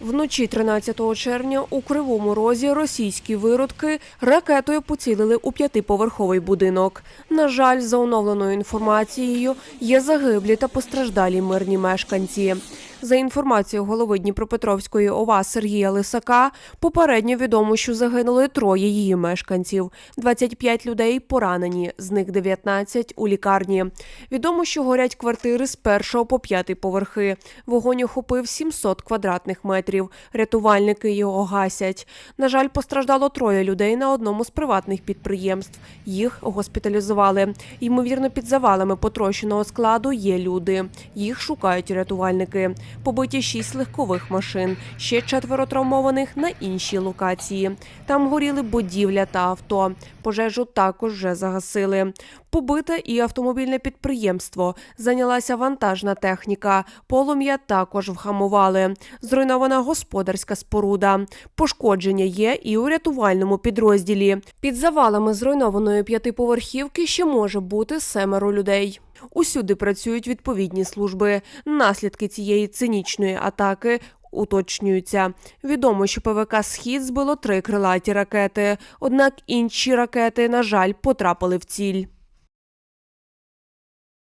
Вночі 13 червня у Кривому Розі російські виродки ракетою поцілили у п'ятиповерховий будинок. На жаль, за оновленою інформацією, є загиблі та постраждалі мирні мешканці. За інформацією голови Дніпропетровської ОВА Сергія Лисака, попередньо відомо, що загинули троє її мешканців. 25 людей поранені, з них 19 у лікарні. Відомо, що горять квартири з першого по п'ятий поверхи. Вогонь охопив 700 квадратних метрів. Рятувальники його гасять. На жаль, постраждало троє людей на одному з приватних підприємств. Їх госпіталізували. Ймовірно, під завалами потрощеного складу є люди. Їх шукають рятувальники. Побиті шість легкових машин. Ще четверо травмованих на іншій локації. Там горіли будівля та авто. Пожежу також вже загасили. Побите і автомобільне підприємство. Зайнялася вантажна техніка. Полум'я також вгамували. Зруйнована господарська споруда. Пошкодження є і у рятувальному підрозділі. Під завалами зруйнованої п'ятиповерхівки ще може бути семеро людей. Усюди працюють відповідні служби. Наслідки цієї цинічної атаки. Уточнюються. Відомо, що ПВК Схід збило три крилаті ракети. Однак інші ракети, на жаль, потрапили в ціль.